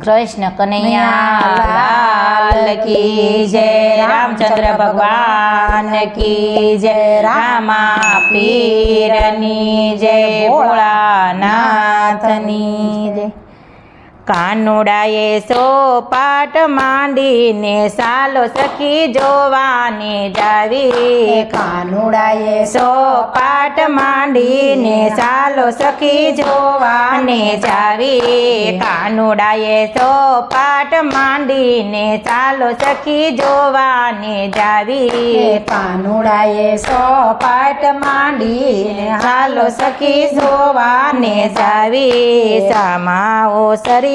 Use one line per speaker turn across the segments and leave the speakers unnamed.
કૃષ્ણ કનૈયા કી જય રામચંદ્ર ભગવાન કી જય રામા પીરની જય ભોળાનાથની જય. કાનુડાએ સો પાટ માંડીને સાલો સખી જોવાને જાવી.
કાનુડાએ
સો પાટ માંડીને સાલો સખી જોવાને જાવી. કાનુડાએ સો પાટ માંડીને સાલો સખી જોવાને જાવી.
કાનુડાએ સો પાટ માંડીને
સાલો સખી જોવાને જાવી. સામાઓ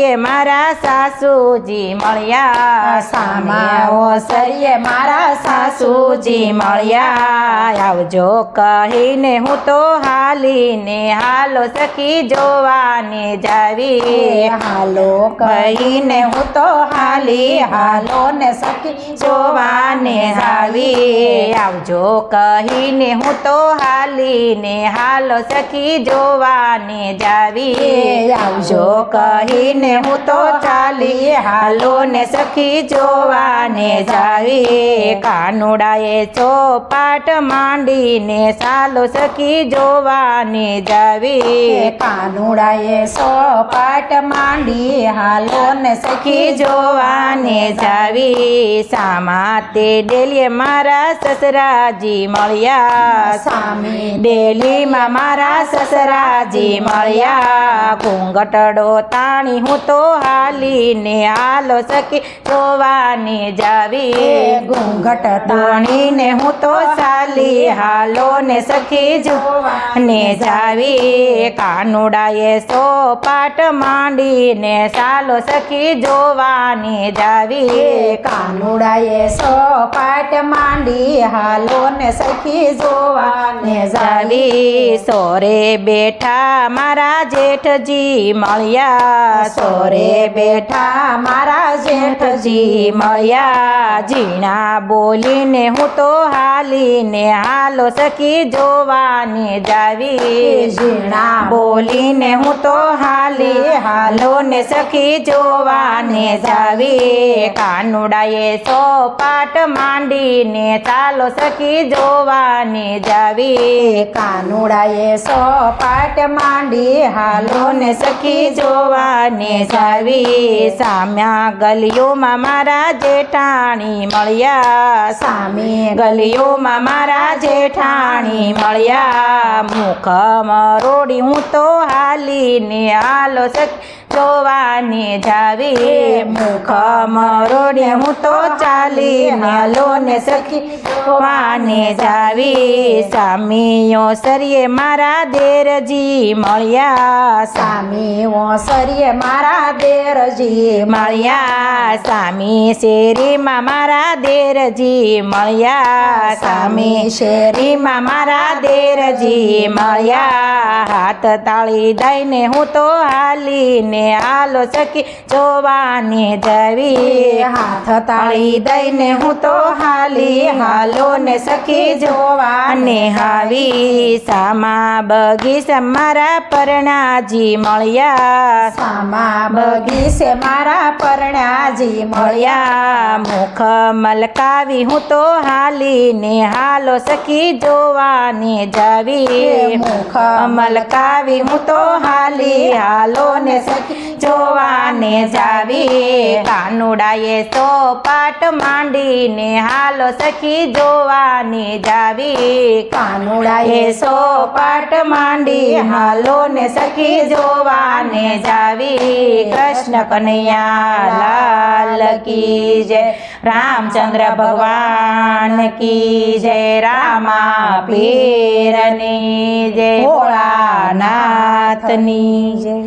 સરીએ મારા સાસુજી મળ્યા.
સામાઓ સરીએ મારા
સાસુજી મળ્યા. આવજો કહીને હું તો હાલીને હાલો સખી જોવાને જાવી.
હાલો કહીને હું તો હાલી હાલો ને સખી
જોવાને જાવી. આવજો કહીને હું તો હાલીને હાલો સખી જોવાને જાવી. આવજો કહીને હું તો ચાલી હાલો ને સખી જોવાને જાવી. કાનુડાએ ચોપાટ માંડીને સાલો સખી જોવાને જાવી.
કાનુડાએ ચોપાટ માંડી હાલો ને સખી
સખી જાવી સામા તે ડેલીએ મારા સસરાજી મળ્યા.
સામી
ડેલીમાં મારા સસરાજી મળ્યા. ઘૂંઘટડો તાણી હું તો હાલીને હાલો સખી જોવાની જાવી.
ઘૂંઘટ
તાણીને હું તો ચાલી હાલો ને સખી જોવાને જાવી. કાનુડાએ સો પાટ માંડીને ચાલો સખી જોવાની જાવી.
કાનુડાએ સો પાટ માંડી હાલો ને સખી જોવાને જાવી.
જાવી સોરે બેઠા મારા જેઠજી મળ્યા. સોરે બેઠા મારા જેઠજી મળ્યા. ઝીણા બોલીને હું તો હાલીને હાલો સખી જોવાને જાવી.
ઝીણા
બોલીને હું તો હાલી હાલો ને સખી જોવાને જાવી. કાનુડાએ સો પાટ માંડીને ચાલો સખી જોવાને જાવી.
કાનુડાએ સો પાટ માંડી હાલો
ને સખી જોવાને જાવી. સામ્યા ગલીઓમાં મારા જેઠાણી મળ્યા.
સામી
ગલીઓમાં મારા જેઠાણી મળ્યા. મુખ મરોડી હું તો હાલીને હાલો સખી જોવાને જાવી મુખ મરોડે. હું તો ચાલી હાલો ને સખી જોવાને જાવી. સામીઓ સરીએ મારા દેરજી મળ્યા.
સામીઓ સરીએ મારા દેરજી
મળ્યા. સામી શેરીમાં મારા દેરજી મળ્યા. સામી શેરીમાં મારા દેરજી મળ્યા. હાથ તાળી દઈને હું તો હાલીને હાલો સખી જોવાને જવી
હાથ
તાળી દઈને હું તો હાલી હાલો ને સખી જોવાને હાવી સામા બગીચા મારા પરણાજી મળ્યા.
સામા બગીચે મારા પરણાજી
મળ્યા
મળ્યા
મુખ મલકાવી. હું તો હાલીને હાલો સખી જોવાને જાવી.
મુખ
મલકાવી. હું તો હાલી હાલો ને સખી જોવાને જાવી. કાનુડાએ સો પાટ માંડીને હાલો સખી જોવાને જાવી.
કાનુડાએ
સો પાટ માંડી હાલો ને સખી જોવાને જાવી. કૃષ્ણ કનૈયા લાલ કી જય રામચંદ્ર ભગવાન કી જય રામા પીરની જય ભોળાનાથની જય